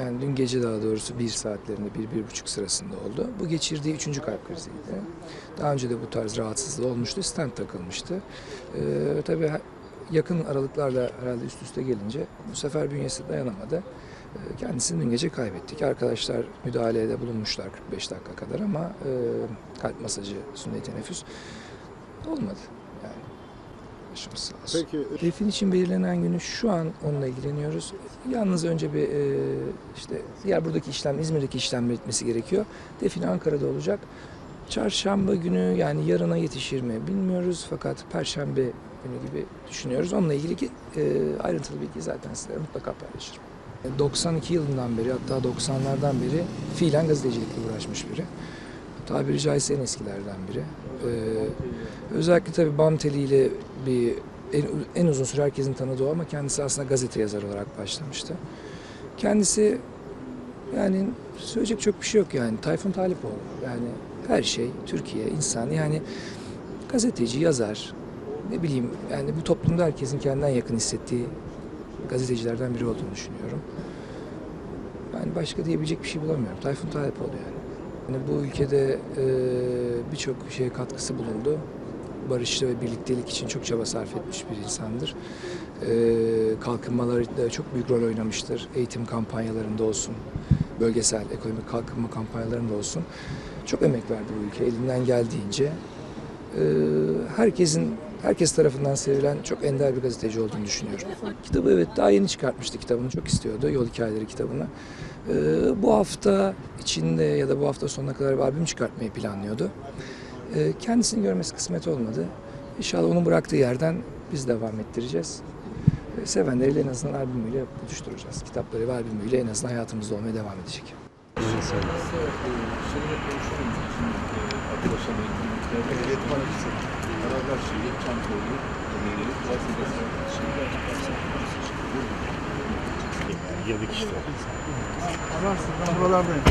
Yani dün gece daha doğrusu bir saatlerinde, bir, bir buçuk sırasında oldu. Bu geçirdiği üçüncü kalp kriziydi. Daha önce de bu tarz rahatsızlığı olmuştu, stent takılmıştı. Ee, tabii yakın aralıklarla herhalde üst üste gelince bu sefer bünyesi dayanamadı. Ee, Kendisini dün gece kaybettik. Arkadaşlar müdahalede bulunmuşlar 45 dakika kadar ama e, kalp masajı, sünnet teneffüs olmadı. Yani başımız sağ olsun. Peki Defin için belirlenen günü şu an onunla ilgileniyoruz. Yalnız önce bir e, işte diğer buradaki işlem, İzmir'deki işlem bitmesi gerekiyor. Defin Ankara'da olacak. Çarşamba günü yani yarına yetişir mi bilmiyoruz fakat Perşembe günü gibi düşünüyoruz. Onunla ilgili ki, e, ayrıntılı bilgi zaten sizlere mutlaka paylaşırım. E, 92 yılından beri hatta 90'lardan beri fiilen gazetecilikle uğraşmış biri. Tabiri caizse en eskilerden biri. E, özellikle tabii BAM teliyle bir en, en uzun süre herkesin tanıdığı ama kendisi aslında gazete yazarı olarak başlamıştı. Kendisi yani söyleyecek çok bir şey yok yani. Tayfun Talipoğlu yani her şey Türkiye, insan yani gazeteci, yazar ne bileyim yani bu toplumda herkesin kendinden yakın hissettiği gazetecilerden biri olduğunu düşünüyorum. Yani başka diyebilecek bir şey bulamıyorum. Tayfun Talipoğlu yani. Yani bu ülkede e, birçok şeye katkısı bulundu. Barışta ve birliktelik için çok çaba sarf etmiş bir insandır. E, kalkınmalarında çok büyük rol oynamıştır. Eğitim kampanyalarında olsun, bölgesel ekonomik kalkınma kampanyalarında olsun. Çok emek verdi bu ülke elinden geldiğince. E, herkesin herkes tarafından sevilen çok ender bir gazeteci olduğunu düşünüyorum. Kitabı evet daha yeni çıkartmıştı kitabını. Çok istiyordu Yol Hikayeleri kitabını. Ee, bu hafta içinde ya da bu hafta sonuna kadar bir albüm çıkartmayı planlıyordu. Ee, kendisini görmesi kısmet olmadı. İnşallah onun bıraktığı yerden biz devam ettireceğiz. Ee, sevenleriyle en azından albümüyle buluşturacağız. Kitapları ve albümüyle en azından hayatımızda olmaya devam edecek. Girdik işte. ararsın ben buralardayım.